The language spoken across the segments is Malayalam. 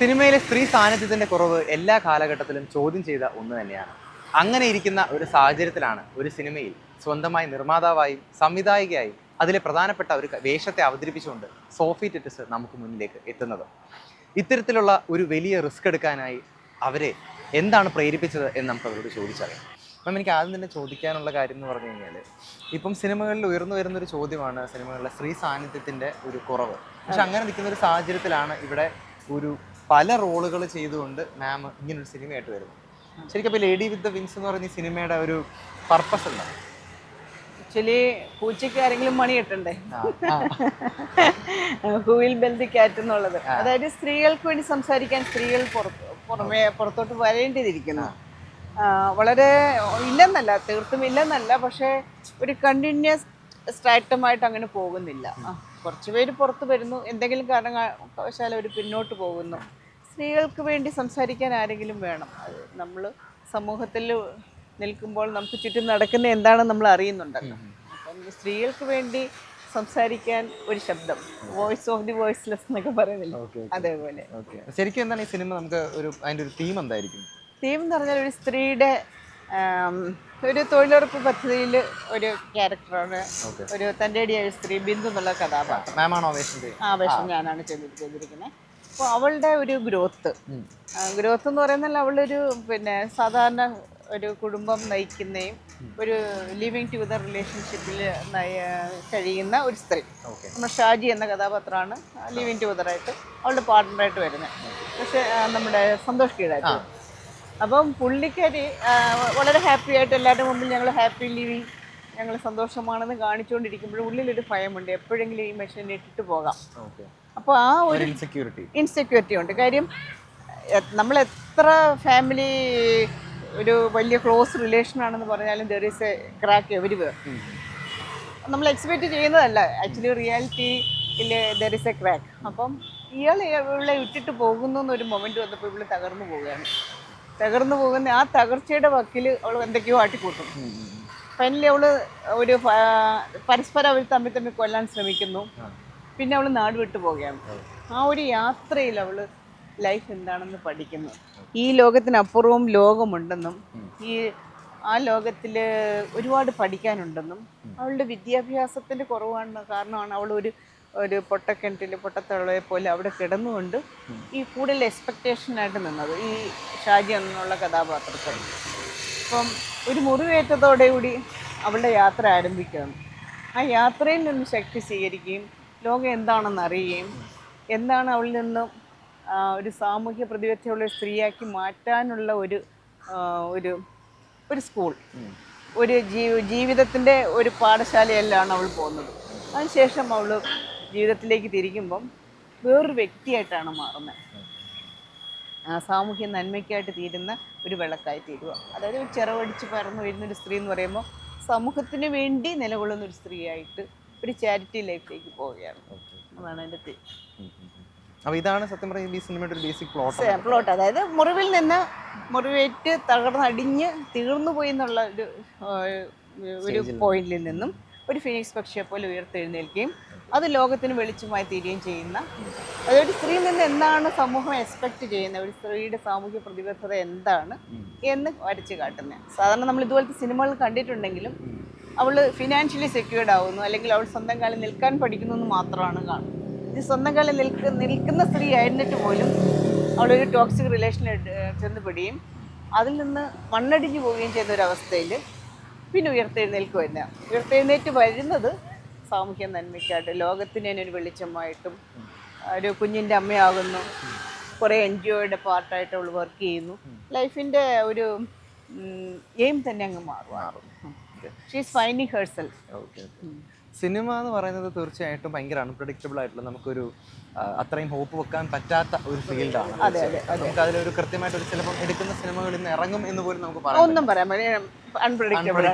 സിനിമയിലെ സ്ത്രീ സാന്നിധ്യത്തിന്റെ കുറവ് എല്ലാ കാലഘട്ടത്തിലും ചോദ്യം ചെയ്ത ഒന്ന് തന്നെയാണ്. അങ്ങനെ ഇരിക്കുന്ന ഒരു സാഹചര്യത്തിലാണ് ഒരു സിനിമയിൽ സ്വന്തമായി നിർമ്മാതാവായും സംവിധായികയായും അതിലെ പ്രധാനപ്പെട്ട ഒരു വേഷത്തെ അവതരിപ്പിച്ചുകൊണ്ട് സോഫി ടെറ്റിസ് നമുക്ക് മുന്നിലേക്ക് എത്തുന്നത്. ഇത്തരത്തിലുള്ള ഒരു വലിയ റിസ്ക് എടുക്കാനായി അവരെ എന്താണ് പ്രേരിപ്പിച്ചത് എന്ന് നമുക്ക് അവരോട് ചോദിച്ചറിയാം. അപ്പം എനിക്ക് ആദ്യം തന്നെ ചോദിക്കാനുള്ള കാര്യം എന്ന് പറഞ്ഞു കഴിഞ്ഞാൽ ഇപ്പം സിനിമകളിൽ ഉയർന്നു വരുന്ന ഒരു ചോദ്യമാണ് സിനിമകളിലെ സ്ത്രീ സാന്നിധ്യത്തിന്റെ ഒരു കുറവ്. പക്ഷെ അങ്ങനെ നിൽക്കുന്ന ഒരു സാഹചര്യത്തിലാണ് ഇവിടെ ഒരു പല റോളുകൾ ചെയ്തുകൊണ്ട് മാം ഇങ്ങനൊരു സിനിമയായിട്ട് വരുന്നു. ശരിക്കും അപ്പോൾ ലേഡി വിത്ത് ദ വിങ്സ് എന്ന് പറയുന്ന സിനിമയുടെ ഒരു പർപ്പസ് എന്താണ് ആക്ച്വലി പൂച്ചയ്ക്ക് ആരെങ്കിലും മണി കിട്ടണ്ടേ. ഹൂവിൽ ബെൽദി കാറ്റ് എന്നുള്ളത്. അതായത് സ്ത്രീകൾക്ക് വേണ്ടി സംസാരിക്കാൻ സ്ത്രീകൾ പുറത്ത് പുറമേ പുറത്തോട്ട് വരേണ്ടിയിരിക്കുന്നു. വളരെ ഇല്ലെന്നല്ല തീർത്തും ഇല്ലെന്നല്ല പക്ഷേ ഒരു കണ്ടിന്യൂസ് സ്ട്രാറ്റമായിട്ട് അങ്ങനെ പോകുന്നില്ല. ആ, കുറച്ച് പേര് പുറത്ത് വരുന്നു. എന്തെങ്കിലും കാരണം അവർ പിന്നോട്ട് പോകുന്നു. സ്ത്രീകൾക്ക് വേണ്ടി സംസാരിക്കാൻ ആരെങ്കിലും വേണം. അത് നമ്മൾ സമൂഹത്തിൽ നിൽക്കുമ്പോൾ നമുക്ക് ചുറ്റും നടക്കുന്ന എന്താണെന്ന് നമ്മൾ അറിയുന്നുണ്ടല്ലോ. അപ്പം സ്ത്രീകൾക്ക് വേണ്ടി സംസാരിക്കാൻ ഒരു ശബ്ദം. വോയിസ് ഓഫ് ദി വോയിസ്ലെസ് എന്നൊക്കെ പറയുന്നില്ല? അതേപോലെ. ശരിക്കും എന്താണ് ഈ സിനിമ നമുക്ക് ഒരു അതിന്റെ ഒരു തീം എന്തായിരിക്കും? തീം എന്ന് പറഞ്ഞാൽ ഒരു സ്ത്രീയുടെ ഒരു തൊഴിലുറപ്പ് പദ്ധതിയിൽ ഒരു ക്യാരക്ടറാണ്. ഒരു തന്റെ അടിയായ സ്ത്രീ ബിന്ദു എന്നുള്ള കഥാപാത്രം. ആ വേഷം ഞാനാണ് ചെയ്തിരിക്കുന്നത്. അപ്പോൾ അവളുടെ ഒരു ഗ്രോത്ത്. ഗ്രോത്ത് എന്ന് പറയുന്നത് അവളൊരു പിന്നെ സാധാരണ ഒരു കുടുംബം നയിക്കുന്നേയും ഒരു ലിവിങ് ടുഗദർ റിലേഷൻഷിപ്പിൽ കഴിയുന്ന ഒരു സ്ത്രീ. നമ്മൾ നമ്മുടെ ഷാജി എന്ന കഥാപാത്രമാണ് ലിവിങ് ടുഗദറായിട്ട് അവളുടെ പാർട്ട്ണറായിട്ട് വരുന്നത്. പക്ഷേ നമ്മുടെ സന്തോഷ് കീഴായിട്ട്. അപ്പം പുള്ളിക്കാരി വളരെ ഹാപ്പി ആയിട്ട് എല്ലാവരുടെ മുമ്പിൽ ഞങ്ങൾ ഹാപ്പി ലിവിങ് ഞങ്ങൾ സന്തോഷമാണെന്ന് കാണിച്ചുകൊണ്ടിരിക്കുമ്പോൾ ഉള്ളിലൊരു ഭയമുണ്ട്. എപ്പോഴെങ്കിലും ഈ മെഷീൻ ഇട്ടിട്ട് പോകാം. അപ്പോൾ ആ ഒരു ഇൻസെക്യൂരിറ്റി ഇൻസെക്യൂരിറ്റി ഉണ്ട്. കാര്യം നമ്മൾ എത്ര ഫാമിലി ഒരു വലിയ ക്ലോസ് റിലേഷൻ ആണെന്ന് പറഞ്ഞാലും there is a crack everywhere നമ്മൾ എക്സ്പെക്റ്റ് ചെയ്യുന്നതല്ല. ആക്ച്വലി റിയാലിറ്റി ഇല്ല ദർ ഈസ് എ ക്രാക്ക് അപ്പം ഇയാൾ ഇവിടെ ഇട്ടിട്ട് പോകുന്നു എന്നൊരു മൊമെന്റ് വന്നപ്പോൾ ഇവിടെ തകർന്നു പോവുകയാണ്. തകർന്നു പോകുന്ന ആ തകർച്ചയുടെ വക്കിൽ അവൾ എന്തൊക്കെയോ ആട്ടിക്കൂട്ടും. ഫൈനലി അവൾ ഒരു പരസ്പരം അവർ തമ്മിൽ തമ്മിൽ കൊല്ലാൻ ശ്രമിക്കുന്നു. പിന്നെ അവൾ നാട് വിട്ടു പോകുകയാണ് ആ. ഒരു യാത്രയിൽ അവൾ ലൈഫ് എന്താണെന്ന് പഠിക്കുന്നു. ഈ ലോകത്തിനപ്പുറവും ലോകമുണ്ടെന്നും ഈ ആ ലോകത്തിൽ ഒരുപാട് പഠിക്കാനുണ്ടെന്നും അവളുടെ വിദ്യാഭ്യാസത്തിന്റെ കുറവാണ് കാരണമാണ് അവൾ ഒരു ഒരു പൊട്ടക്കിണറ്റിൽ പൊട്ടത്തളയെ പോലെ അവിടെ കിടന്നുകൊണ്ട് ഈ കൂടുതൽ എക്സ്പെക്റ്റേഷനായിട്ട് നിന്നത്. ഈ ഷാജി എന്നുള്ള കഥാപാത്രത്തിൽ അപ്പം ഒരു മുറിവേറ്റത്തോടെ കൂടി അവളുടെ യാത്ര ആരംഭിക്കുകയാണ് ആ യാത്രയിൽ നിന്ന് ശക്തി സ്വീകരിക്കുകയും ലോകം എന്താണെന്ന് അറിയുകയും എന്താണ് അവളിൽ നിന്നും ഒരു സാമൂഹ്യ പ്രതിബദ്ധതയുള്ള സ്ത്രീയാക്കി മാറ്റാനുള്ള ഒരു ഒരു ഒരു സ്കൂൾ. ഒരു ജീ ജീവിതത്തിന്റെ ഒരു പാഠശാലയിലാണ് അവൾ പോകുന്നത്. അതിനുശേഷം അവൾ ജീവിതത്തിലേക്ക് തിരിക്കുമ്പം വേറൊരു വ്യക്തിയായിട്ടാണ് മാറുന്നത്. സാമൂഹ്യ നന്മയ്ക്കായിട്ട് തീരുന്ന ഒരു വിളക്കായി തീരുക. അതായത് ഒരു ചിറവടിച്ച് പറന്നു വരുന്ന ഒരു സ്ത്രീ എന്ന് പറയുമ്പോൾ സമൂഹത്തിന് വേണ്ടി നിലകൊള്ളുന്ന ഒരു സ്ത്രീയായിട്ട് ഒരു ചാരിറ്റി ലൈഫിലേക്ക് പോവുകയാണ്. അതാണ് എന്റെ തി- അപ്പോൾ ഇതാണ് സത്യം പറയുന്നത് ഈ സിനിമയുടെ ഒരു ബേസിക് പ്ലോട്ട് പ്ലോട്ട് അതായത് മുറിവിൽ നിന്ന് മുറിവേറ്റ് തകർന്നടിഞ്ഞ് തീർന്നു പോയി എന്നുള്ള ഒരു ഒരു പോയിന്റിൽ നിന്നും ഒരു ഫിനിക്സ് പക്ഷിയെ പോലെ ഉയർത്തെഴുന്നേൽക്കുകയും അത് ലോകത്തിന് വെളിച്ചമായി തീരുകയും ചെയ്യുന്ന അതൊരു സ്ത്രീയിൽ നിന്ന് എന്താണ് സമൂഹം എക്സ്പെക്ട് ചെയ്യുന്ന ഒരു സ്ത്രീയുടെ സാമൂഹ്യ പ്രതിബദ്ധത എന്താണ്? എന്ന് വരച്ച് കാട്ടുന്നത് സാധാരണ നമ്മൾ ഇതുപോലത്തെ സിനിമകൾ കണ്ടിട്ടുണ്ടെങ്കിലും അവൾ ഫിനാൻഷ്യലി സെക്യൂർഡ് ആവുന്നു അല്ലെങ്കിൽ അവൾ സ്വന്തം കാലിൽ നിൽക്കാൻ പഠിക്കുന്നു എന്ന് മാത്രമാണ് കാണുന്നത്. ഇത് സ്വന്തം കാലിൽ നിൽക്ക നിൽക്കുന്ന സ്ത്രീ ആയിരുന്നിട്ട് പോലും അവളൊരു ടോക്സിക് റിലേഷനിൽ ചെന്ന് പിടിയും അതിൽ നിന്ന് മണ്ണടിഞ്ഞു പോവുകയും ചെയ്യുന്ന ഒരു അവസ്ഥയിൽ പിന്നെ ഉയർത്തെഴുന്നേൽക്കുമല്ല ഉയർത്തെഴുന്നേറ്റ് വരുന്നത് സാമൂഹ്യ നന്മയ്ക്കായിട്ട് ലോകത്തിന് തന്നെ ഒരു വെളിച്ചമായിട്ടും ഒരു കുഞ്ഞിന്റെ അമ്മയാകുന്നു. കുറേ എൻ ജി ഒയുടെ പാർട്ടായിട്ട് അവൾ വർക്ക് ചെയ്യുന്നു. ലൈഫിന്റെ ഒരു എയിം തന്നെ അങ്ങ് മാറും she's finding herself okay cinema എന്ന് പറയുന്നത് തീർച്ചയായിട്ടും ഭയങ്കര അൺപ്രഡിക്റ്റബിൾ ആയിട്ടുള്ള നമുക്കൊരു അത്രയും ഹോപ്പ് വെക്കാൻ പറ്റാത്ത ഒരു ഫീൽഡാണ് നമുക്ക് അതിലൊരു കൃത്യമായിട്ട് ഒരു ചിലപ്പോൾ എടുക്കുന്ന സിനിമകളിൽ നിന്ന് ഇറങ്ങും എന്ന് പോലും നമുക്ക് പറയാം പറയാൻ അൺപ്രഡിക്റ്റബിൾ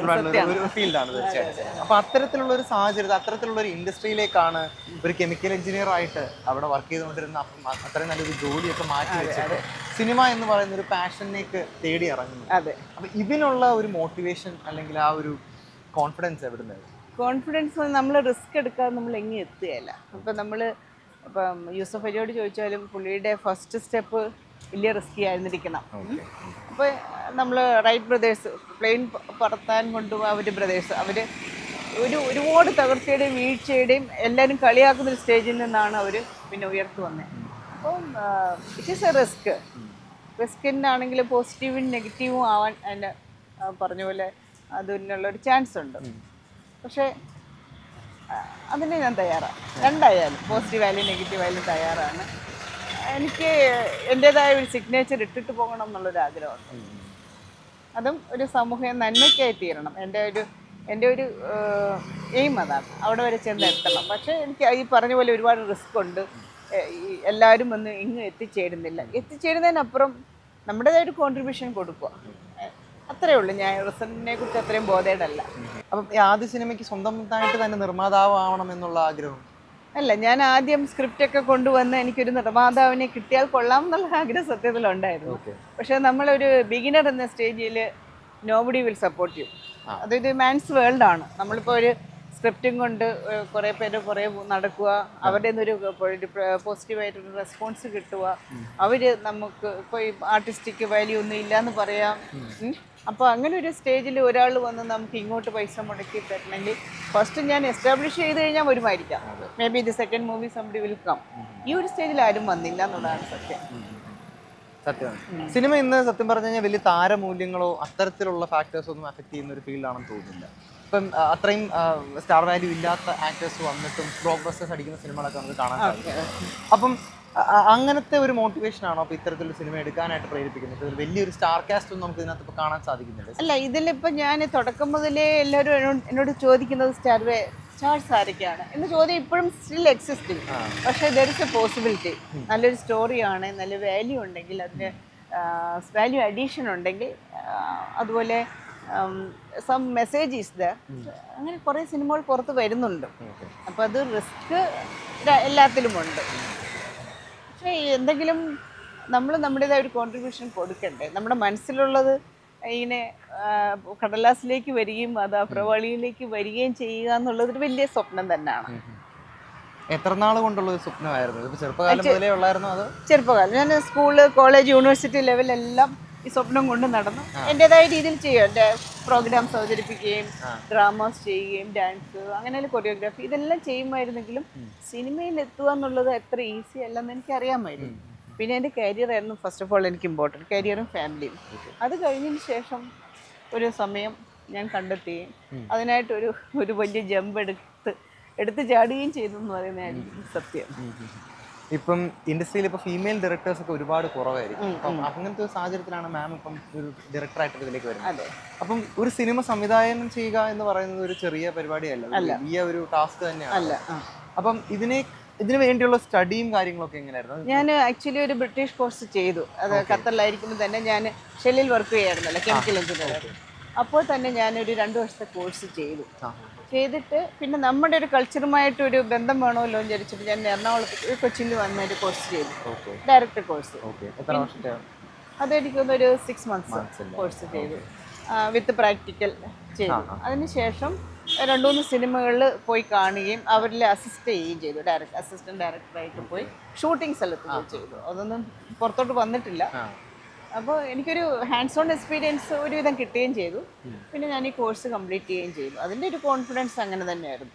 ഒരു ഫീൽഡാണ് തീർച്ചയായിട്ടും. അപ്പൊ അത്തരത്തിലുള്ള ഒരു സാഹചര്യം അത്തരത്തിലുള്ള ഒരു ഇൻഡസ്ട്രിയിലേക്കാണ് ഒരു കെമിക്കൽ എഞ്ചിനീയർ ആയിട്ട് അവിടെ വർക്ക് ചെയ്തുകൊണ്ടിരുന്ന അത്രയും നല്ലൊരു ജോലിയൊക്കെ മാറ്റി വെച്ചിട്ട് സിനിമ എന്ന് പറയുന്ന ഒരു പാഷനിലേക്ക് തേടി ഇറങ്ങുന്നു അതെ. അപ്പൊ ഇതിനുള്ള ഒരു മോട്ടിവേഷൻ അല്ലെങ്കിൽ ആ ഒരു കോൺഫിഡൻസ് എവിടുന്ന്? കോൺഫിഡൻസ് നമ്മൾ റിസ്ക് എടുക്കാതെ നമ്മൾ എങ്ങനെ എത്തുകയല്ല. അപ്പം നമ്മൾ ഇപ്പം യൂസഫ് അലിയോട് ചോദിച്ചാലും പുള്ളിയുടെ ഫസ്റ്റ് സ്റ്റെപ്പ് വലിയ റിസ്കി ആയിരുന്നിരിക്കണം. അപ്പോൾ നമ്മൾ റൈറ്റ് ബ്രദേഴ്സ് പ്ലെയിൻ പറത്താൻ കൊണ്ടും അവർ ബ്രദേഴ്സ് അവർ ഒരു ഒരുപാട് തകർച്ചയുടെയും വീഴ്ചയുടെയും എല്ലാവരും കളിയാക്കുന്ന ഒരു സ്റ്റേജിൽ നിന്നാണ് അവർ പിന്നെ ഉയർത്തു വന്നത് അപ്പം ഇറ്റ് ഈസ് എ റിസ്ക് റിസ്കിനാണെങ്കിൽ പോസിറ്റീവും നെഗറ്റീവും ആവാൻ അതിന്റെ പറഞ്ഞ പോലെ അതിനുള്ളൊരു ചാൻസ് ഉണ്ട്. പക്ഷേ അതിന് ഞാൻ തയ്യാറാണ് രണ്ടായാലും പോസിറ്റീവ് ആയാലും നെഗറ്റീവ് ആയാലും തയ്യാറാണ്. എനിക്ക് എന്റെതായ ഒരു സിഗ്നേച്ചർ ഇട്ടിട്ട് പോകണം എന്നുള്ളൊരു ആഗ്രഹമുണ്ട്. അതും ഒരു സമൂഹ നന്മയ്ക്കായി തീരണം. എന്റെ ഒരു എന്റെ ഒരു എയിം അതാണ്. അവിടെ വരെ ചെന്ന് എത്തണം. പക്ഷേ എനിക്ക് ഈ പറഞ്ഞ പോലെ ഒരുപാട് റിസ്ക് ഉണ്ട്. എല്ലാവരും ഒന്ന് ഇങ്ങ് എത്തിച്ചേരുന്നില്ല. എത്തിച്ചേരുന്നതിനപ്പുറം നമ്മുടേതായ ഒരു കോൺട്രിബ്യൂഷൻ കൊടുക്കുക. അത്രയേ അത്രേ ഉള്ളൂ. ഞാൻ റിസൾട്ടിനെ കുറിച്ച് അത്രയും ബോധേഡല്ല അപ്പം ഈ ആദ്യ സിനിമയ്ക്ക് സ്വന്തമായിട്ട് തന്നെ നിർമ്മാതാവാവണം എന്നുള്ള ആഗ്രഹം. അല്ല ഞാൻ ആദ്യം സ്ക്രിപ്റ്റ് ഒക്കെ കൊണ്ടുവന്ന് എനിക്കൊരു നിർമ്മാതാവിനെ കിട്ടിയാൽ കൊള്ളാം എന്നുള്ള ആഗ്രഹം സത്യത്തിലുണ്ടായിരുന്നു. പക്ഷേ പക്ഷെ നമ്മളൊരു ബിഗിനർ എന്ന സ്റ്റേജിൽ നോബഡി വിൽ സപ്പോർട്ട് യു അതൊരു മാൻസ് വേൾഡ് ആണ്. നമ്മളിപ്പോൾ ഒരു സ്ക്രിപ്റ്റും കൊണ്ട് കുറേ പേര് കുറേ നടക്കുക അവരുടെ നിന്നൊരു പോസിറ്റീവായിട്ടൊരു റെസ്പോൺസ് കിട്ടുക അവർ നമുക്ക് ഇപ്പോൾ ആർട്ടിസ്റ്റിക് വാല്യൂ ഒന്നും ഇല്ലയെന്ന് പറയാം. അപ്പോൾ അങ്ങനെ ഒരു സ്റ്റേജിൽ ഒരാൾ വന്ന് നമുക്ക് ഇങ്ങോട്ട് പൈസ മുടക്കി തരണമെങ്കിൽ ഫസ്റ്റ് ഞാൻ എസ്റ്റാബ്ലിഷ് ചെയ്ത് കഴിഞ്ഞാൽ വരുമായിരിക്കാം. Maybe the second movie somebody വിൽക്കാം ഈ ഒരു സ്റ്റേജിൽ ആരും വന്നില്ല എന്നുള്ളതാണ് സത്യം. സത്യമാണ് സിനിമ ഇന്ന് സത്യം പറഞ്ഞു കഴിഞ്ഞാൽ വലിയ താരമൂല്യങ്ങളോ അത്തരത്തിലുള്ള ഫാക്ടേഴ്സ് ഒന്നും അഫക്ട് ചെയ്യുന്ന ഒരു ഫീൽഡാണെന്ന് തോന്നുന്നില്ല. ഇപ്പം അത്രയും സ്റ്റാർ വാല്യൂ ഇല്ലാത്ത ആക്ടേഴ്സ് വന്നിട്ടും ബ്ലോക്ക് ബസ്റ്റേഴ്സ് അടിക്കുന്ന സിനിമകളൊക്കെ നമുക്ക് കാണാൻ സാധിക്കും. അപ്പം അങ്ങനത്തെ ഒരു മോട്ടിവേഷൻ ആണോ അപ്പൊ ഇത്തരത്തിലൊരു സിനിമ എടുക്കാനായിട്ട് പ്രേരിപ്പിക്കുന്നത്? വലിയൊരു സ്റ്റാർ കാസ്റ്റ് ഒന്നും നമുക്ക് ഇതിനകത്ത് കാണാൻ സാധിക്കുന്നില്ല. അല്ല ഇതിലിപ്പോ ഞാൻ തുടക്കം മുതലേ എല്ലാവരും എന്നോട് ചോദിക്കുന്നത് സ്റ്റാർവേ സ്റ്റാർസ് ആരൊക്കെയാണ് എന്ന ചോദ്യം ഇപ്പോഴും സ്റ്റിൽ എക്സിസ്റ്റിംഗ് പക്ഷേ ദർ ഇസ് എ പോസിബിലിറ്റി നല്ലൊരു സ്റ്റോറിയാണ് നല്ല വാല്യൂ ഉണ്ടെങ്കിൽ അതിന് വാല്യൂ അഡീഷൻ ഉണ്ടെങ്കിൽ അതുപോലെ സം മെസ്സേജ് ഈസ് ദ അങ്ങനെ കുറേ സിനിമകൾ പുറത്ത് വരുന്നുണ്ട്. അപ്പോൾ അത് റിസ്ക് എല്ലാത്തിലുമുണ്ട്. പക്ഷേ എന്തെങ്കിലും നമ്മൾ നമ്മുടേതായ ഒരു കോൺട്രിബ്യൂഷൻ കൊടുക്കണ്ടേ? നമ്മുടെ മനസ്സിലുള്ളത് ഇങ്ങനെ കടലാസിലേക്ക് വരികയും അത് ആ പ്രവാളിയിലേക്ക് വരികയും ചെയ്യുക എന്നുള്ളത് ഒരു വലിയ സ്വപ്നം തന്നെയാണ്. എത്ര നാൾ കൊണ്ടുള്ള ഒരു സ്വപ്നമായിരുന്നു? ചെറുപ്പകാലം മുതലേ ഉള്ളായിരുന്നു അത്? ചെറുപ്പകാലം. ഞാൻ സ്കൂൾ കോളേജ് യൂണിവേഴ്സിറ്റി ലെവലെല്ലാം ഈ സ്വപ്നം കൊണ്ട് നടന്നു. എന്റെതായ രീതിയിൽ ചെയ്യും. എന്റെ പ്രോഗ്രാംസ് അവതരിപ്പിക്കുകയും ഡ്രാമാസ് ചെയ്യുകയും ഡാൻസ് അങ്ങനെ കൊറിയോഗ്രാഫി ഇതെല്ലാം ചെയ്യുമായിരുന്നെങ്കിലും സിനിമയിൽ എത്തുക എന്നുള്ളത് എത്ര ഈസി അല്ലെന്ന് എനിക്ക് അറിയാമായിരുന്നു പിന്നെ എന്റെ കരിയർ ആയിരുന്നു ഫസ്റ്റ് ഓഫ് ഓൾ എനിക്ക് ഇമ്പോർട്ടന്റ് കരിയറും ഫാമിലിയും അത് കഴിഞ്ഞതിന് ശേഷം ഒരു സമയം ഞാൻ കണ്ടെത്തുകയും അതിനായിട്ടൊരു ഒരു വലിയ ജമ്പ് എടുത്ത് എടുത്ത് ചാടുകയും ചെയ്തു എന്ന് പറയുന്നതായിരിക്കും സത്യം. ഇപ്പം ഇൻഡസ്ട്രിയിൽ ഇപ്പൊ ഫീമെയിൽ ഡയറക്ടേഴ്സ് ഒക്കെ ഒരുപാട് കുറവായിരിക്കും. അപ്പം അങ്ങനത്തെ ഒരു സാഹചര്യത്തിലാണ് മാം ഇപ്പം ഒരു ഡയറക്ടറായിട്ട് ഇതിലേക്ക് വരുന്നത്. അപ്പം ഒരു സിനിമ സംവിധാനം ചെയ്യുക എന്ന് പറയുന്നത് ഒരു ചെറിയ പരിപാടിയല്ല. ഈ ഒരു ടാസ്ക് തന്നെയാണ്. അല്ല അപ്പം ഇതിനെ ഇതിനു വേണ്ടിയുള്ള സ്റ്റഡിയും കാര്യങ്ങളൊക്കെ എങ്ങനെയായിരുന്നു? ഞാൻ ആക്ച്വലി ഒരു ബ്രിട്ടീഷ് കോഴ്സ് ചെയ്തു. അത് ഖത്തറിലായിരിക്കുമ്പോൾ തന്നെ ഞാൻ ഷെല്ലിൽ വർക്ക് ചെയ്യായിരുന്നല്ലോ കെമിക്കൽ എഞ്ചിനീയർ അപ്പോൾ തന്നെ ഞാനൊരു രണ്ട് വർഷത്തെ കോഴ്സ് ചെയ്തു. ചെയ്തിട്ട് പിന്നെ നമ്മുടെ ഒരു കൾച്ചറുമായിട്ട് ഒരു ബന്ധം വേണമല്ലോ എന്ന് വിചാരിച്ചിട്ട് ഞാൻ എറണാകുളത്ത് കൊച്ചിയിൽ വന്ന ഒരു കോഴ്സ് ചെയ്തു. ഡയറക്ടർ കോഴ്സ് അതെനിക്ക് എത്ര വർഷത്തെ? അത് എനിക്കൊന്നൊരു സിക്സ് മന്ത്സ് കോഴ്സ് ചെയ്തു. വിത്ത് പ്രാക്ടിക്കൽ ചെയ്തു. അതിനുശേഷം രണ്ട് മൂന്ന് സിനിമകളിൽ പോയി കാണുകയും അവരിൽ അസിസ്റ്റ് ചെയ്യുകയും ചെയ്തു. ഡയറക്ടർ അസിസ്റ്റന്റ് ഡയറക്ടറായിട്ട് പോയി ഷൂട്ടിംഗ് സ്ഥലത്ത് ചെയ്തു. അതൊന്നും പുറത്തോട്ട് വന്നിട്ടില്ല. അപ്പോൾ എനിക്കൊരു ഹാൻഡ്സ് ഓൺ എക്സ്പീരിയൻസ് ഒരുവിധം കിട്ടുകയും ചെയ്തു. പിന്നെ ഞാൻ ഈ കോഴ്സ് കംപ്ലീറ്റ് ചെയ്യുകയും ചെയ്തു. അതിന്റെ ഒരു കോൺഫിഡൻസ് അങ്ങനെ തന്നെയായിരുന്നു.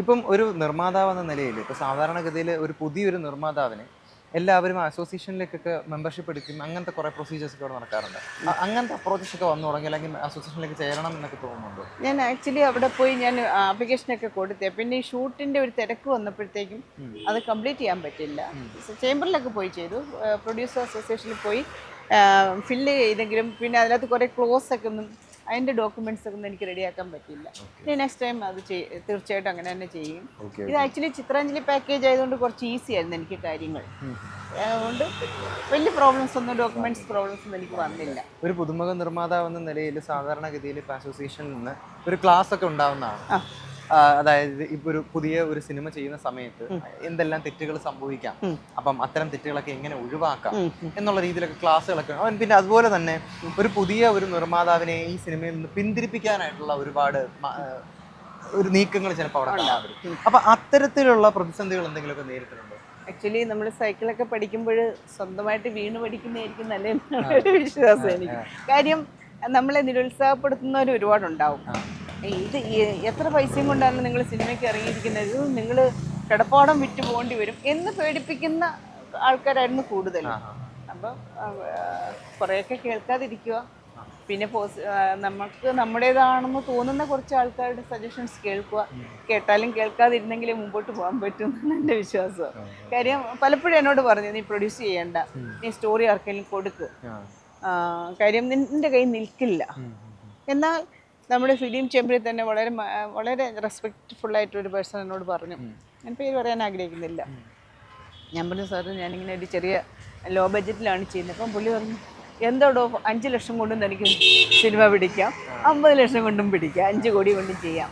ഇപ്പം ഒരു നിർമ്മാതാവ് എന്ന നിലയിൽ ഇപ്പോൾ സാധാരണഗതിയിൽ ഒരു പുതിയൊരു നിർമ്മാതാവിന് എല്ലാവരും അസോസിയേഷനിലേക്കൊക്കെ മെമ്പർഷിപ്പ് എടുക്കും. അങ്ങനത്തെ കുറേ പ്രൊസീജിയേഴ്സ് ഒക്കെ അവിടെ നടക്കാറുണ്ട്. അ- അങ്ങനത്തെ അപ്രോച്ചസ് ഒക്കെ വന്നു തുടങ്ങി അല്ലെങ്കിൽ അസോസിയേഷനിലേക്ക് ചേരണം എന്നൊക്കെ തോന്നുന്നുണ്ടോ? ഞാൻ ആക്ച്വലി അവിടെ പോയി ഞാൻ ആപ്ലിക്കേഷനൊക്കെ കൊടുത്തേ പിന്നെ ഈ ഷൂട്ടിന്റെ ഒരു തിരക്ക് വന്നപ്പോഴത്തേക്കും അത് കംപ്ലീറ്റ് ചെയ്യാൻ പറ്റില്ല. ചേംബറിലൊക്കെ പോയി ചെയ്തു. പ്രൊഡ്യൂസർ അസോസിയേഷനിൽ പോയി ഫില്ല് ചെയ്തെങ്കിലും പിന്നെ അതിനകത്ത് കുറേ ക്ലോസ് ഒക്കെ ഒന്നും അതിന്റെ ഡോക്യുമെന്റ്സ് ഒന്നും എനിക്ക് റെഡിയാക്കാൻ പറ്റില്ല ഇനി നെക്സ്റ്റ് ടൈം അത് തീർച്ചയായിട്ടും അങ്ങനെ തന്നെ ചെയ്യും. ഇത് ആക്ച്വലി ചിത്രാഞ്ജലി പാക്കേജ് ആയതുകൊണ്ട് കുറച്ച് ഈസി ആയിരുന്നു എനിക്ക് കാര്യങ്ങൾ. അതുകൊണ്ട് വലിയ പ്രോബ്ലംസ് ഒന്നും ഡോക്യുമെന്റ്സ് പ്രോബ്ലംസ് ഒന്നും എനിക്ക് വന്നില്ല. ഒരു പുതുമുഖ നിർമ്മാതാവ് എന്ന നിലയിൽ സാധാരണഗതിയിൽ അസോസിയേഷനിൽ നിന്ന് ഒരു ക്ലാസ് ഒക്കെ ഉണ്ടാവുന്നതാണ്. അതായത് ഇപ്പൊ ഒരു പുതിയ ഒരു സിനിമ ചെയ്യുന്ന സമയത്ത് എന്തെല്ലാം തെറ്റുകൾ സംഭവിക്കാം അപ്പം അത്തരം തെറ്റുകളൊക്കെ എങ്ങനെ ഒഴിവാക്കാം എന്നുള്ള രീതിയിലൊക്കെ ക്ലാസ്സുകളൊക്കെ അവൻ പിന്നെ അതുപോലെ തന്നെ ഒരു പുതിയ ഒരു നിർമ്മാതാവിനെ ഈ സിനിമയിൽ നിന്ന് പിന്തിരിപ്പിക്കാനായിട്ടുള്ള ഒരുപാട് ഒരു നീക്കങ്ങൾ ചിലപ്പോൾ അവിടെ ഉണ്ടാവും അപ്പൊ അത്തരത്തിലുള്ള പ്രതിസന്ധികൾ എന്തെങ്കിലുമൊക്കെ നേരിട്ടിട്ടുണ്ടോ? ആക്ച്വലി നമ്മൾ സൈക്കിളൊക്കെ പഠിക്കുമ്പോൾ സ്വന്തമായിട്ട് വീണ് പഠിക്കുന്നതായിരിക്കും നല്ല വിശ്വാസം എനിക്ക്. കാര്യം നമ്മളെ നിരുത്സാഹപ്പെടുത്തുന്നവർ ഒരുപാടുണ്ടാവും. ഇത് എത്ര പൈസയും കൊണ്ടാണ് നിങ്ങൾ സിനിമയ്ക്ക് ഇറങ്ങിയിരിക്കുന്നത്? നിങ്ങൾ കിടപ്പാടം വിറ്റ് പോകേണ്ടി വരും എന്ന് പേടിപ്പിക്കുന്ന ആൾക്കാരായിരുന്നു കൂടുതൽ അപ്പം കുറേയൊക്കെ കേൾക്കാതിരിക്കുക. പിന്നെ പോസ് നമുക്ക് നമ്മുടേതാണെന്ന് തോന്നുന്ന കുറച്ച് ആൾക്കാരുടെ സജഷൻസ് കേൾക്കുക. കേട്ടാലും കേൾക്കാതിരുന്നെങ്കിലും മുമ്പോട്ട് പോകാൻ പറ്റും എന്റെ വിശ്വാസം. കാര്യം പലപ്പോഴും എന്നോട് പറഞ്ഞു നീ പ്രൊഡ്യൂസ് ചെയ്യണ്ട. നീ സ്റ്റോറി ആർക്കെങ്കിലും കൊടുക്ക്. കാര്യം നിന്റെ കയ്യിൽ നിൽക്കില്ല. എന്നാൽ നമ്മുടെ ഫിലിം ചേംബറിൽ തന്നെ വളരെ വളരെ റെസ്പെക്റ്റ്ഫുൾ ആയിട്ടൊരു പേഴ്സൺ എന്നോട് പറഞ്ഞു. ഞാൻ പേര് പറയാൻ ആഗ്രഹിക്കുന്നില്ല. ഞാൻ പറഞ്ഞു സാറ് ഞാനിങ്ങനെ ഒരു ചെറിയ ലോ ബഡ്ജറ്റിലാണ് ചെയ്യുന്നത്. അപ്പം പുള്ളി പറഞ്ഞു എന്തോടോ അഞ്ച് ലക്ഷം കൊണ്ടും തനിക്ക് സിനിമ പിടിക്കാം. അമ്പത് ലക്ഷം കൊണ്ടും പിടിക്കാം. അഞ്ച് കോടി കൊണ്ടും ചെയ്യാം.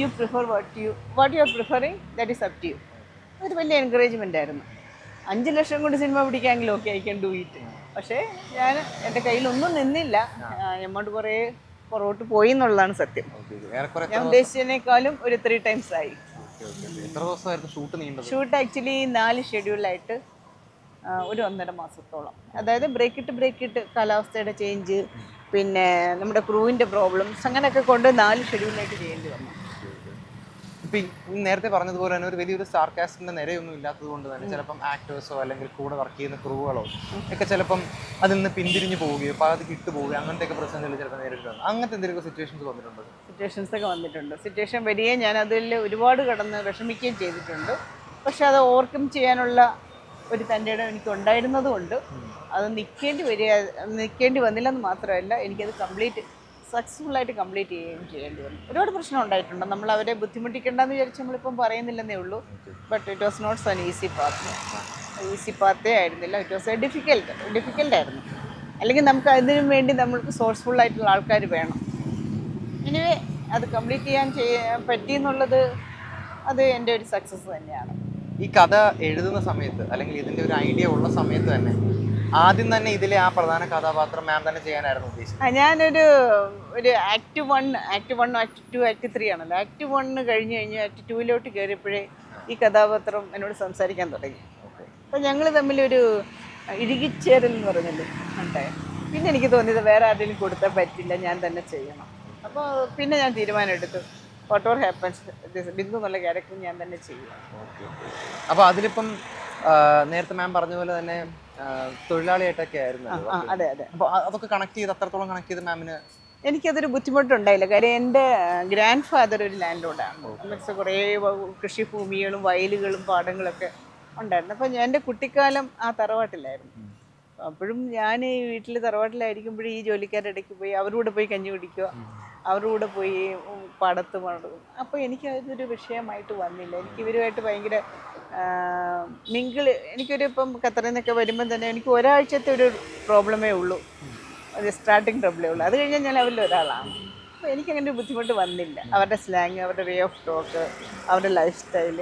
You prefer what you what you are preferring that is up to you അതൊരു വലിയ എൻകറേജ്മെന്റ് ആയിരുന്നു. അഞ്ച് ലക്ഷം കൊണ്ട് cinema പിടിക്കാമെങ്കിൽ okay I can do it പക്ഷേ ഞാൻ എന്റെ കയ്യിലൊന്നും നിന്നില്ല. എമൗണ്ട് കുറേ പുറകോട്ട് പോയി എന്നുള്ളതാണ് സത്യം. ഞാൻ ഉദ്ദേശിച്ചതിനേക്കാളും ഒരു ത്രീ ടൈംസ് ആയി. ഷൂട്ട് ആക്ച്വലി നാല് ഷെഡ്യൂളായിട്ട് ഒരു ഒന്നര മാസത്തോളം. അതായത് ബ്രേക്ക് ഇട്ട് ബ്രേക്ക് ഇട്ട് കാലാവസ്ഥയുടെ ചേഞ്ച് പിന്നെ നമ്മുടെ ക്രൂവിന്റെ പ്രോബ്ലംസ് അങ്ങനെയൊക്കെ കൊണ്ട് നാല് ഷെഡ്യൂളായിട്ട് ചെയ്യേണ്ടി വന്നു. ഇപ്പൊ നേരത്തെ പറഞ്ഞതുപോലെ തന്നെ ഒരു വലിയൊരു സ്റ്റാർ കാസ്റ്റിന്റെ നിരയൊന്നും ഇല്ലാത്തത് കൊണ്ട് തന്നെ ചിലപ്പം ആക്ടേഴ്സോ അല്ലെങ്കിൽ കൂടെ വർക്ക് ചെയ്യുന്ന ക്രൂകളോ ഒക്കെ ചിലപ്പം അതിൽ നിന്ന് പിന്തിരിഞ്ഞു പോവുകയോ പകുതി പോവുകയോ അങ്ങനത്തെ ഒക്കെ പ്രശ്നങ്ങൾ ചിലപ്പോൾ നേരിട്ടുണ്ട് അങ്ങനത്തെ എന്തെങ്കിലും സിറ്റുവേഷൻസ് വന്നിട്ടുണ്ട്? സിറ്റുവേഷൻസ് ഒക്കെ വന്നിട്ടുണ്ട്. സിറ്റുവേഷൻ വരികയെ ഞാൻ അതിൽ ഒരുപാട് കടന്ന് വിഷമിക്കുകയും ചെയ്തിട്ടുണ്ട്. പക്ഷെ അത് ഓവർകം ചെയ്യാനുള്ള ഒരു തന്റെ ഇടം എനിക്ക് ഉണ്ടായിരുന്നത് കൊണ്ട് അത് നിൽക്കേണ്ടി വരിക നിൽക്കേണ്ടി വന്നില്ലെന്ന് മാത്രമല്ല എനിക്കത് കംപ്ലീറ്റ് സക്സസ്ഫുൾ ആയിട്ട് കംപ്ലീറ്റ് ചെയ്യുകയും ചെയ്യേണ്ടി വന്നു. ഒരുപാട് പ്രശ്നം ഉണ്ടായിട്ടുണ്ട്. നമ്മൾ അവരെ ബുദ്ധിമുട്ടിക്കേണ്ടെന്ന് വിചാരിച്ച് നമ്മളിപ്പം പറയുന്നില്ലെന്നേ ഉള്ളൂ. But it was not sun easy path easy പാത്തേ ആയിരുന്നില്ല. It was a difficult difficult ആയിരുന്നു. അല്ലെങ്കിൽ നമുക്ക് അതിനു വേണ്ടി നമ്മൾക്ക് സോഴ്സ്ഫുൾ ആയിട്ടുള്ള ആൾക്കാർ വേണം. ഇനിവേ അത് കംപ്ലീറ്റ് ചെയ്യാൻ ചെയ്യാൻ പറ്റിയെന്നുള്ളത് അത് എന്റെ ഒരു സക്സസ് തന്നെയാണ്. ഈ കഥ എഴുതുന്ന സമയത്ത് അല്ലെങ്കിൽ ഇതിന്റെ ഒരു ഐഡിയ ഉള്ള സമയത്ത് തന്നെ ആദ്യം തന്നെ ഇതിലെ ആ പ്രധാന കഥാപാത്രം മാം തന്നെ ചെയ്യാനായിരുന്നു ഉദ്ദേശിച്ചത്. ഞാനൊരു ഒരു act one act one act two act three ആണല്ലോ. ആക്ട് വണ്ണ് കഴിഞ്ഞ് കഴിഞ്ഞ് ആക്ട് ടുവിലോട്ട് കയറിയപ്പോഴേ ഈ കഥാപാത്രം എന്നോട് സംസാരിക്കാൻ തുടങ്ങി. അപ്പം ഞങ്ങൾ തമ്മിലൊരു ഇഴുകിച്ചേരൽ എന്ന് പറഞ്ഞല്ലോ ഉണ്ടായ. പിന്നെ എനിക്ക് തോന്നിയത് വേറെ ആരെങ്കിലും കൊടുത്താൽ പറ്റില്ല ഞാൻ തന്നെ ചെയ്യണം. അപ്പോൾ പിന്നെ ഞാൻ തീരുമാനമെടുത്തു. വാട്ട് ഓർ ഹാപ്പൻസ് ബിന്ദു എന്നുള്ള ക്യാരക്ടർ ഞാൻ തന്നെ ചെയ്യും. അപ്പോൾ അതിലിപ്പം നേരത്തെ മാം പറഞ്ഞ പോലെ തന്നെ തൊഴിലാളിയായിട്ടൊക്കെ ആയിരുന്നു അതെ അതെ അപ്പൊ അതൊക്കെ കണക്ട് ചെയ്ത് അത്രത്തോളം കണക്ട് ചെയ്ത് മാമിന് എനിക്കതൊരു ബുദ്ധിമുട്ടുണ്ടായില്ല. കാര്യം എന്റെ ഗ്രാൻഡ് ഫാദർ ഒരു ലാൻഡ് ലോഡാണ് മീൻസ് കുറേ കൃഷിഭൂമികളും വയലുകളും പാടങ്ങളൊക്കെ ഉണ്ടായിരുന്നു. അപ്പം എന്റെ കുട്ടിക്കാലം ആ തറവാട്ടിലായിരുന്നു. അപ്പോഴും ഞാൻ ഈ വീട്ടിൽ തറവാട്ടിലായിരിക്കുമ്പോഴും ഈ ജോലിക്കാരുടെ ഇടയ്ക്ക് പോയി അവരുടെ പോയി കഞ്ഞി കുടിക്കുക അവരുടെ കൂടെ പോയി പാടത്ത് പാടും അപ്പോൾ എനിക്ക് അതൊരു വിഷയമായിട്ട് വന്നില്ല. എനിക്ക് ഇവരുമായിട്ട് ഭയങ്കര മിങ്കിൾ എനിക്കൊരു ഇപ്പം ഖത്തറിൽ നിന്നൊക്കെ വരുമ്പം തന്നെ എനിക്ക് ഒരാഴ്ചത്തെ ഒരു പ്രോബ്ലമേ ഉള്ളൂ. അത് സ്റ്റാർട്ടിങ് പ്രോബ്ലമേ ഉള്ളൂ. അത് കഴിഞ്ഞാൽ ഞാൻ അവരിൽ ഒരാളാണ്. അപ്പോൾ എനിക്കങ്ങനെ ഒരു ബുദ്ധിമുട്ട് വന്നില്ല. അവരുടെ സ്ലാങ് അവരുടെ വേ ഓഫ് ടോക്ക് അവരുടെ ലൈഫ് സ്റ്റൈൽ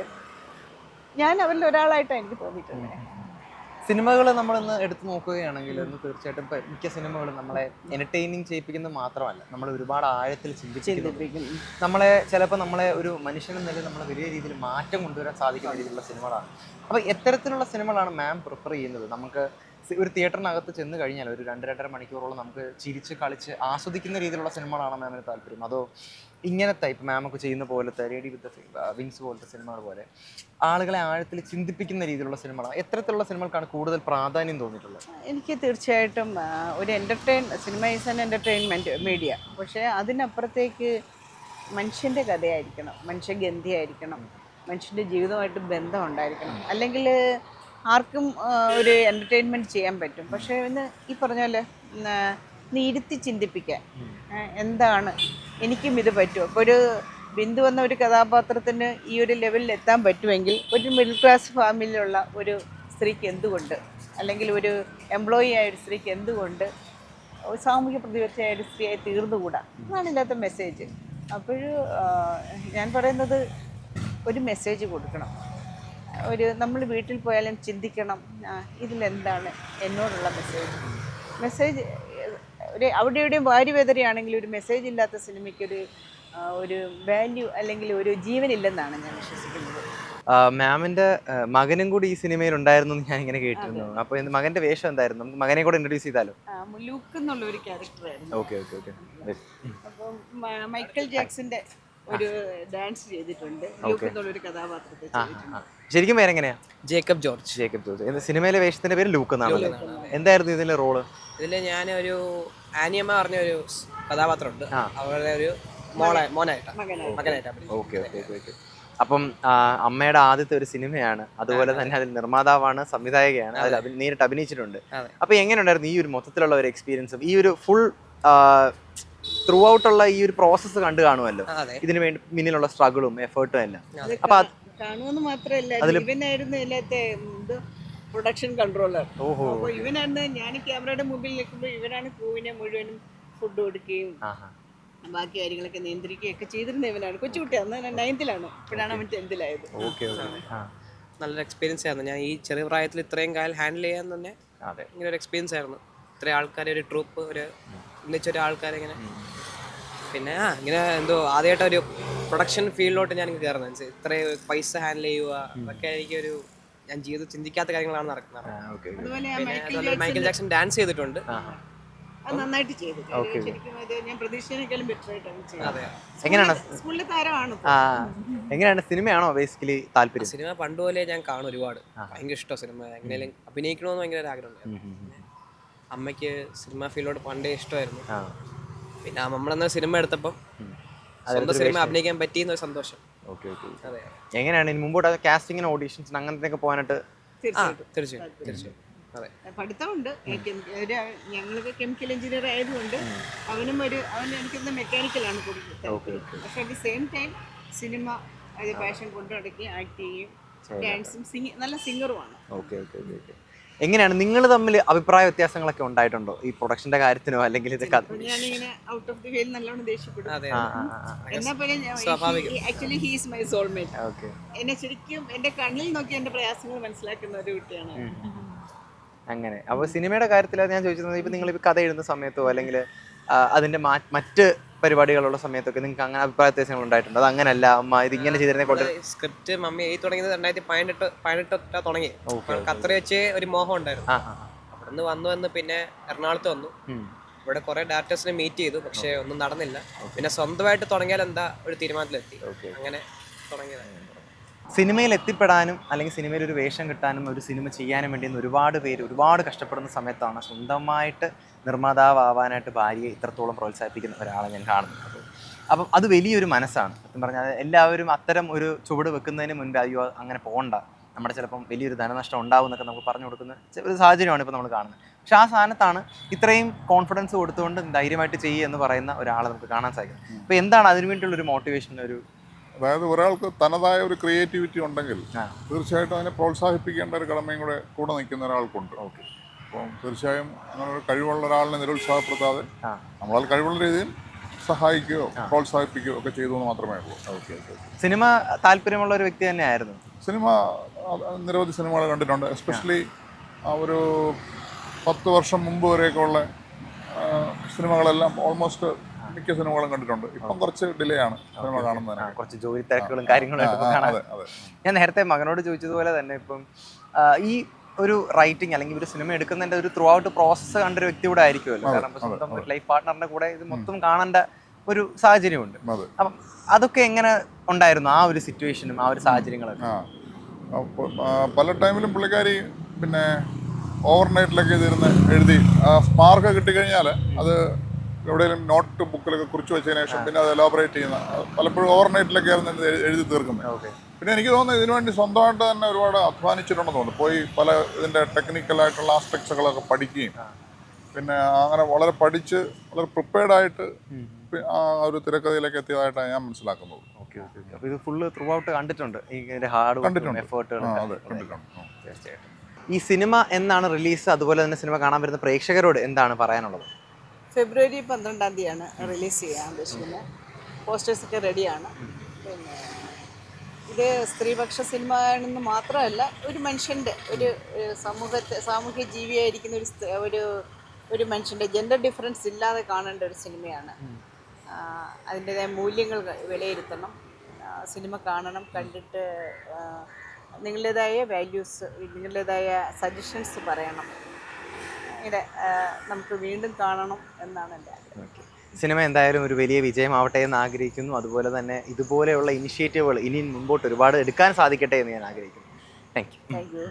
ഞാൻ അവരിൽ ഒരാളായിട്ടാണ് എനിക്ക് തോന്നിയിട്ടുള്ളത്. സിനിമകൾ നമ്മളിന്ന് എടുത്തു നോക്കുകയാണെങ്കിൽ ഇന്ന് തീർച്ചയായിട്ടും ഇപ്പൊ മിക്ക സിനിമകളും നമ്മളെ എന്റർടൈനിങ് ചെയ്യിപ്പിക്കുന്നത് മാത്രമല്ല. നമ്മൾ ഒരുപാട് ആഴത്തിൽ ചിന്തിപ്പിക്കുന്നു. നമ്മളെ ചിലപ്പോൾ നമ്മളെ ഒരു മനുഷ്യനെന്ന നിലയിൽ നമ്മളെ വലിയ രീതിയിൽ മാറ്റം കൊണ്ടുവരാൻ സാധിക്കുന്ന രീതിയിലുള്ള സിനിമകളാണ്. അപ്പോൾ എത്തരത്തിലുള്ള സിനിമകളാണ് മാം പ്രിഫർ ചെയ്യുന്നത്. നമുക്ക് ഒരു തിയേറ്ററിനകത്ത് ചെന്ന് കഴിഞ്ഞാൽ ഒരു രണ്ട് രണ്ടര മണിക്കൂറോളം നമുക്ക് ചിരിച്ച് കളിച്ച് ആസ്വദിക്കുന്ന രീതിയിലുള്ള സിനിമകളാണ് മാമിന് താല്പര്യം. അതോ ഇങ്ങനത്തെ ഇപ്പം മാമൊക്കെ ചെയ്യുന്ന പോലത്തെ റേഡി വിത്ത് വിങ്സ് പോലത്തെ സിനിമകൾ പോലെ ആളുകളെ ആഴത്തിൽ ചിന്തിപ്പിക്കുന്ന രീതിയിലുള്ള സിനിമകളാണ് എത്തരത്തിലുള്ള സിനിമകൾക്കാണ് കൂടുതൽ പ്രാധാന്യം തോന്നിയിട്ടുള്ളത്? എനിക്ക് തീർച്ചയായിട്ടും ഒരു entertain cinema is an entertainment media പക്ഷേ അതിനപ്പുറത്തേക്ക് മനുഷ്യന്റെ കഥയായിരിക്കണം മനുഷ്യ ഗന്ധിയായിരിക്കണം മനുഷ്യന്റെ ജീവിതമായിട്ട് ബന്ധം ഉണ്ടായിരിക്കണം. അല്ലെങ്കിൽ ആർക്കും ഒരു എന്റർടൈൻമെന്റ് ചെയ്യാൻ പറ്റും. പക്ഷേ ഇന്ന് ഈ പറഞ്ഞ പോലെ നീ ഇരുത്തി ചിന്തിപ്പിക്കാൻ എന്താണ്? എനിക്കും ഇത് പറ്റുമോ? അപ്പോൾ ഒരു ബിന്ദു എന്ന ഒരു കഥാപാത്രത്തിന് ഈ ഒരു ലെവലിൽ എത്താൻ പറ്റുമെങ്കിൽ ഒരു മിഡിൽ ക്ലാസ് ഫാമിലിയിലുള്ള ഒരു സ്ത്രീക്ക് എന്തുകൊണ്ട്? അല്ലെങ്കിൽ ഒരു എംപ്ലോയി ആയ ഒരു സ്ത്രീക്ക് എന്തുകൊണ്ട്? സാമൂഹ്യ പ്രതിപക്ഷയായ ഒരു സ്ത്രീയായി തീർന്നുകൂടാ? അതാണ് ഇതിനകത്ത് മെസ്സേജ് അപ്പോൾ ഞാൻ പറയുന്നത് ഒരു മെസ്സേജ് കൊടുക്കണം. ഒരു നമ്മൾ വീട്ടിൽ പോയാലും ചിന്തിക്കണം ഇതിലെന്താണ് എന്നോടുള്ള മെസ്സേജ് മെസ്സേജ് ഒരു അവിടെ എവിടെയും വാരി വെതറിയാണെങ്കിൽ ഒരു മെസ്സേജ് ഇല്ലാത്ത സിനിമയ്ക്ക് ഒരു ഒരു വാല്യൂ അല്ലെങ്കിൽ ഒരു ജീവനില്ലെന്നാണ് ഞാൻ വിശ്വസിക്കുന്നത്. മാമിന്റെ മകനും കൂടി ഈ സിനിമയിൽ ഉണ്ടായിരുന്നു എന്ന് ഞാൻ ഇങ്ങനെ കേട്ടിരുന്നു. അപ്പൊ മകന്റെ വേഷം എന്തായിരുന്നു? നമുക്ക് മകനെ കൂടെ ഇൻട്രൊഡ്യൂസ് ചെയ്താലോ? ലുക്ക് എന്നുള്ള ഒരു ക്യാരക്ടറായിരുന്നു ഓക്കെ ഓക്കെ ഓക്കെ അപ്പം മ- മൈക്കൽ ജാക്സന്റെ ഒരു ഡാൻസ് ചെയ്തിട്ടുണ്ട്. ഒരു കഥാപാത്രത്തെ ചെയ്തിട്ടുണ്ട്. ശരിക്കും പേരെങ്ങനെയാ? ജേക്കബ് ജോർജ്. ജേക്കബ് ജോർജ്. സിനിമയിലെ വേഷത്തിന്റെ പേര് ലൂക്ക് എന്നാണ്. എന്തായിരുന്നു ഇതിന്റെ റോൾ? ഇതിൽ ഞാൻ ഒരു ആനിയമ്മ പറഞ്ഞ ഒരു കഥാപാത്രം കഥാപാത്രമുണ്ട് അവരുടെ ഒരു മോളെ മോനായിട്ടാണ് മകനായിട്ട്. മകനായിട്ടാണ് ഓക്കെ ഓക്കെ ഓക്കെ ഓക്കെ. അപ്പം അമ്മയുടെ ആദ്യത്തെ ഒരു സിനിമയാണ്. അതുപോലെ തന്നെ അതിൽ നിർമ്മാതാവാണ് സംവിധായകയാണ്. അതിൽ അഭി- നേരിട്ട് അഭിനയിച്ചിട്ടുണ്ട്. അപ്പൊ എങ്ങനെയുണ്ടായിരുന്നു ഈ ഒരു മൊത്തത്തിലുള്ള ഒരു എക്സ്പീരിയൻസും ഈ ഒരു ഫുൾ ത്രൂ ഔട്ടുള്ള ഈ ഒരു പ്രോസസ്സ് കണ്ടു കാണുമല്ലോ. അതെ. ഇതിനു വേണ്ടി പിന്നിലുള്ള സ്ട്രഗിളും എഫേർട്ടും എല്ലാം. അത്. അപ്പൊ കാ- കാണുമെന്ന് മാത്രമല്ല ഇവനായിരുന്നു എന്ത് പ്രൊഡക്ഷൻ കൺട്രോളർ ഓഹോ. അപ്പോൾ ഇവനാണ് ഞാൻ ക്യാമറയുടെ മുമ്പിൽ നിൽക്കുമ്പോൾ ഇവനാണ് ക്രൂവിനെ മുഴുവനും ഫുഡ് കൊടുക്കുകയും ആഹാ. ബാക്കി കാര്യങ്ങളൊക്കെ നിയന്ത്രിക്കുകയൊക്കെ ചെയ്തിരുന്ന ഇവനാണ്. കൊച്ചുകുട്ടി അന്ന് നയൻത്തിലാണ് ഇപ്പോഴാണ് അവൻ ടെൻത്തിലായത് ഓക്കെ ഓക്കെ. ആ. നല്ലൊരു എക്സ്പീരിയൻസ് ആയിരുന്നു. ഞാൻ ഈ ചെറിയ പ്രായത്തിൽ ഇത്രയും കാലം ഹാൻഡിൽ ചെയ്യാൻ തന്നെ അതെ. ഇങ്ങനെ ഒരു എക്സ്പീരിയൻസ് ആയിരുന്നു. ഇത്രയും ആൾക്കാരെ ഒരു ട്രൂപ്പ് ഒരു ഒന്നിച്ചൊരു ആൾക്കാരെ ഇങ്ങനെ പിന്നെ ആ ഇങ്ങനെ എന്തോ ആദ്യമായിട്ട് ഒരു പ്രൊഡക്ഷൻ ഫീൽഡിലോട്ട് ഞാൻ കയറുന്നത് ഇത്രയും പൈസ ഹാൻഡിൽ ചെയ്യുക അതൊക്കെ എനിക്കൊരു ഞാൻ ജീവിതം ചിന്തിക്കാത്ത കാര്യങ്ങളാണ് നടക്കുന്നത്. ഓക്കെ അതുപോലെ പിന്നെ മൈക്കിൾ മൈക്കൽ ജാക്സൺ ഡാൻസ് ചെയ്തിട്ടുണ്ട്. നന്നായിട്ട് ചെയ്തു. കാര്യം ഞാൻ പ്രതീക്ഷിച്ചതിനേക്കാളും ബെറ്റർ ആയിട്ടാണ് അതെ. എങ്ങനെയാണ്? സ്കൂളിലെ താരമാണ്? എങ്ങനെയാണ്? സിനിമയാണോ ബേസിക്കലി താല്പര്യം? സിനിമ പണ്ട് പോലെ ഞാൻ കാണും ഒരുപാട്. ഭയങ്കര ഇഷ്ടമാണ് സിനിമ. എങ്ങനെയും അഭിനയിക്കണമെന്ന് ഭയങ്കര ഒരു ആഗ്രഹമുണ്ടായിരുന്നു അമ്മയ്ക്ക് സിനിമ ഫീൽഡോട് പണ്ടേ ഇഷ്ടമായിരുന്നു. പിന്നെ നമ്മളന്ന് സിനിമ എടുത്തപ്പോൾ സ്വന്തം സിനിമ അഭിനയിക്കാൻ പറ്റിയെന്ന ഒരു സന്തോഷം. Okay okay. അതെ. എങ്ങനെയാണ് ഇനി മുമ്പോട്ട് കാസ്റ്റിങ്ങിന് ഓഡീഷൻസ് അങ്ങനത്തെ പോകാനായിട്ട്? തീർച്ചയായും തീർച്ചയായും അതെ. പഠിത്തമുണ്ട്. ഒരു ഞങ്ങൾക്ക് കെമിക്കൽ എഞ്ചിനീയർ ആയതുകൊണ്ട് അവനും ഒരു അവൻ എനിക്കൊന്ന് മെക്കാനിക്കലാണ് കൊടുക്കുന്നത് പക്ഷെ at the same time cinema അത് പാഷൻ കൊണ്ടു നടക്കുകയും ആക്ട് ചെയ്യുകയും ഡാൻസും സിംഗിങ് നല്ല സിംഗറുമാണ് ഓക്കെ ഓക്കെ ഓക്കെ. എങ്ങനെയാണ് നിങ്ങൾ തമ്മിൽ അഭിപ്രായ വ്യത്യാസങ്ങളൊക്കെ ഉണ്ടായിട്ടുണ്ടോ? ഈ പ്രൊഡക്ഷന്റെ കാര്യത്തിനോ അല്ലെങ്കിൽ ഇത് കഥ ഞാനിങ്ങനെ ഔട്ട് ഓഫ് ദി വെയിൽ നല്ലോണം ദേഷ്യപ്പെടും. എന്നാ പോലെ actually he's my soulmate okay എന്നെ ശരിക്കും എന്റെ കണ്ണിൽ നോക്കി എന്റെ പ്രയാസങ്ങൾ മനസ്സിലാക്കുന്ന ഒരു കുട്ടിയാണ്. അങ്ങനെ. അപ്പോൾ സിനിമയുടെ കാര്യത്തിൽ ഞാൻ ചോദിച്ചത് ഇപ്പം നിങ്ങൾ ഇപ്പോൾ കഥ എഴുതുന്ന സമയത്തോ അല്ലെങ്കിൽ അതിന്റെ മറ്റ് പരിപാടികളുള്ള സമയത്തൊക്കെ നിങ്ങൾക്ക് അങ്ങനെ അഭിപ്രായ വ്യത്യാസങ്ങൾ ഉണ്ടായിട്ടുണ്ട്? അത് അങ്ങനല്ല അമ്മ ഇത് ഇങ്ങനെ ചെയ്തിരുന്നെ കൊണ്ട് സ്ക്രിപ്റ്റ് മമ്മി എഴുതി തുടങ്ങിയത് രണ്ടായിരത്തി പതിനെട്ട് പതിനെട്ടൊട്ടാ തുടങ്ങി. അത്ര വെച്ച് ഒരു മോഹം ഉണ്ടായിരുന്നു. അവിടെ നിന്ന് വന്നു വന്ന് പിന്നെ എറണാകുളത്ത് വന്നു. ഇവിടെ കുറെ ഡയറക്ടേഴ്സിനെ മീറ്റ് ചെയ്തു പക്ഷേ ഒന്നും നടന്നില്ല. പിന്നെ സ്വന്തമായിട്ട് തുടങ്ങിയാൽ എന്താ ഒരു തീരുമാനത്തിലെത്തി. അങ്ങനെ തുടങ്ങിയതാണ് സിനിമയിൽ എത്തിപ്പെടാനും അല്ലെങ്കിൽ സിനിമയിൽ ഒരു വേഷം കിട്ടാനും ഒരു സിനിമ ചെയ്യാനും വേണ്ടി ഒരുപാട് പേര് ഒരുപാട് കഷ്ടപ്പെടുന്ന സമയത്താണ് സ്വന്തമായിട്ട് നിർമ്മാതാവാനായിട്ട് ഭാര്യയെ ഇത്രത്തോളം പ്രോത്സാഹിപ്പിക്കുന്ന ഒരാളെ ഞാൻ കാണുന്നത് അപ്പം അത് വലിയൊരു മനസ്സാണ്. സത്യം പറഞ്ഞാൽ എല്ലാവരും അത്തരം ഒരു ചുവട് വെക്കുന്നതിന് മുൻപ് അയ്യോ അങ്ങനെ പോകണ്ട നമ്മുടെ ചിലപ്പം വലിയൊരു ധനനഷ്ടം ഉണ്ടാവും എന്നൊക്കെ നമുക്ക് പറഞ്ഞു കൊടുക്കുന്ന ഒരു സാഹചര്യമാണ് ഇപ്പോൾ നമ്മൾ കാണുന്നത്. പക്ഷെ ആ സ്ഥാനത്താണ് ഇത്രയും കോൺഫിഡൻസ് കൊടുത്തുകൊണ്ട് ധൈര്യമായിട്ട് ചെയ്യുക എന്ന് പറയുന്ന ഒരാളെ നമുക്ക് കാണാൻ സാധിക്കും. അപ്പോൾ എന്താണ് അതിനു വേണ്ടിയുള്ള ഒരു മോട്ടിവേഷൻ ഒരു അതായത് ഒരാൾക്ക് തനതായ ഒരു ക്രിയേറ്റിവിറ്റി ഉണ്ടെങ്കിൽ തീർച്ചയായിട്ടും അതിനെ പ്രോത്സാഹിപ്പിക്കേണ്ട ഒരു കടമയും കൂടെ കൂടെ നിൽക്കുന്ന ഒരാൾക്കുണ്ട്. ഓക്കെ. അപ്പം തീർച്ചയായും അങ്ങനെ ഒരു കഴിവുള്ള ഒരാളിനെ നിരുത്സാഹപ്പെടുത്താതെ നമ്മളാൽ കഴിവുള്ള രീതിയിൽ സഹായിക്കുകയോ പ്രോത്സാഹിപ്പിക്കുകയോ ഒക്കെ ചെയ്തു എന്ന് മാത്രമേ ഉള്ളൂ. ഓക്കെ ഓക്കെ സിനിമ താല്പര്യമുള്ള ഒരു വ്യക്തി തന്നെയായിരുന്നു? സിനിമ നിരവധി സിനിമകൾ കണ്ടിട്ടുണ്ട്. എസ്പെഷ്യലി ഒരു പത്ത് വർഷം മുമ്പ് വരെയൊക്കെ ഉള്ള സിനിമകളെല്ലാം ഓൾമോസ്റ്റ് മിക്ക സിനിമകളും കണ്ടിട്ടുണ്ട്. ഇപ്പം കുറച്ച് ഡിലേ ആണ് സിനിമ കാണുന്നതിന് കുറച്ച് ജോലി തിരക്കുകളും കാര്യങ്ങളും ഞാൻ നേരത്തെ മകനോട് ചോദിച്ചതുപോലെ തന്നെ ഇപ്പം ഈ ഒരു റൈറ്റിംഗ് അല്ലെങ്കിൽ ഒരു സിനിമ എടുക്കുന്നതിന്റെ ഒരു ത്രൂ ഔട്ട് പ്രോസസ്സ് കണ്ട ഒരു വ്യക്തി കൂടെ ആയിരിക്കുമല്ലോ. കാരണം സ്വന്തം ലൈഫ് പാർട്ട്ണറിന്റെ കൂടെ ഇത് മൊത്തം കാണേണ്ട ഒരു സാഹചര്യമുണ്ട്. ഉണ്ട് അപ്പം അതൊക്കെ എങ്ങനെ ഉണ്ടായിരുന്നു ആ ഒരു സിറ്റുവേഷനും ആ ഒരു സാഹചര്യങ്ങളൊക്കെ? പല ടൈമിലും പുള്ളിക്കാരി പിന്നെ ഓവർനൈറ്റിലൊക്കെ ഇതിരുന്ന് എഴുതി സ്പാർക്ക് കിട്ടിക്കഴിഞ്ഞാൽ അത് എവിടെയെങ്കിലും നോട്ട് ബുക്കിലൊക്കെ കുറിച്ച് വെച്ചതിന് ശേഷം പിന്നെ അത് എലോബറേറ്റ് ചെയ്യുന്ന പലപ്പോഴും ഓവർനൈറ്റിലൊക്കെ ആയിരുന്നു ഇത് എഴുതി തീർക്കുന്നത്. പിന്നെ എനിക്ക് തോന്നുന്നു ഇതിനുവേണ്ടി സ്വന്തമായിട്ട് തന്നെ ഒരുപാട് അധ്വാനിച്ചിട്ടുണ്ടെന്ന് തോന്നുന്നു. പോയി പല ഇതിന്റെ ടെക്നിക്കലായിട്ടുള്ള ആസ്പെക്ട്സുകളൊക്കെ പഠിക്കുകയും പിന്നെ അങ്ങനെ വളരെ പഠിച്ച് വളരെ പ്രിപ്പയർഡ് ആയിട്ട് ആ ഒരു തിരക്കഥയിലേക്ക് എത്തിയതായിട്ടാണ് ഞാൻ മനസ്സിലാക്കുന്നത്. ഓക്കെ ഇത് ഫുള്ള് ത്രൂ ഔട്ട് കണ്ടിട്ടുണ്ട്. ഹാർഡ് വർക്ക് ഈ സിനിമ എന്നാണ് റിലീസ്? അതുപോലെ തന്നെ സിനിമ കാണാൻ വരുന്ന പ്രേക്ഷകരോട് എന്താണ് പറയാനുള്ളത്? ഫെബ്രുവരി പന്ത്രണ്ടാം തീയതിയാണ് റിലീസ് ചെയ്യാൻ ഉദ്ദേശിക്കുന്നത്. പോസ്റ്റേഴ്സൊക്കെ റെഡിയാണ്. പിന്നെ ഇത് സ്ത്രീപക്ഷ സിനിമ ആണെന്ന് മാത്രമല്ല ഒരു മനുഷ്യന്റെ ഒരു സമൂഹത്തെ സാമൂഹ്യ ജീവിയായിരിക്കുന്ന ഒരു ഒരു ഒരു മനുഷ്യന്റെ ജെൻഡർ ഡിഫറൻസ് ഇല്ലാതെ കാണേണ്ട ഒരു സിനിമയാണ്. അതിന്റെതായ മൂല്യങ്ങൾ വിലയിരുത്തണം. സിനിമ കാണണം കണ്ടിട്ട് നിങ്ങളുടേതായ വാല്യൂസ് നിങ്ങളുടേതായ സജഷൻസ് പറയണം. ഇങ്ങനെ നമുക്ക് വീണ്ടും കാണണം എന്നാണ് എന്റെ ആഗ്രഹം. സിനിമ എന്തായാലും ഒരു വലിയ വിജയമാവട്ടെ എന്ന് ആഗ്രഹിക്കുന്നു. അതുപോലെ തന്നെ ഇതുപോലെയുള്ള ഇനിഷ്യേറ്റീവുകൾ ഇനിയും മുമ്പോട്ട് ഒരുപാട് എടുക്കാൻ സാധിക്കട്ടെ എന്ന് ഞാൻ ആഗ്രഹിക്കുന്നു. Thank you thank you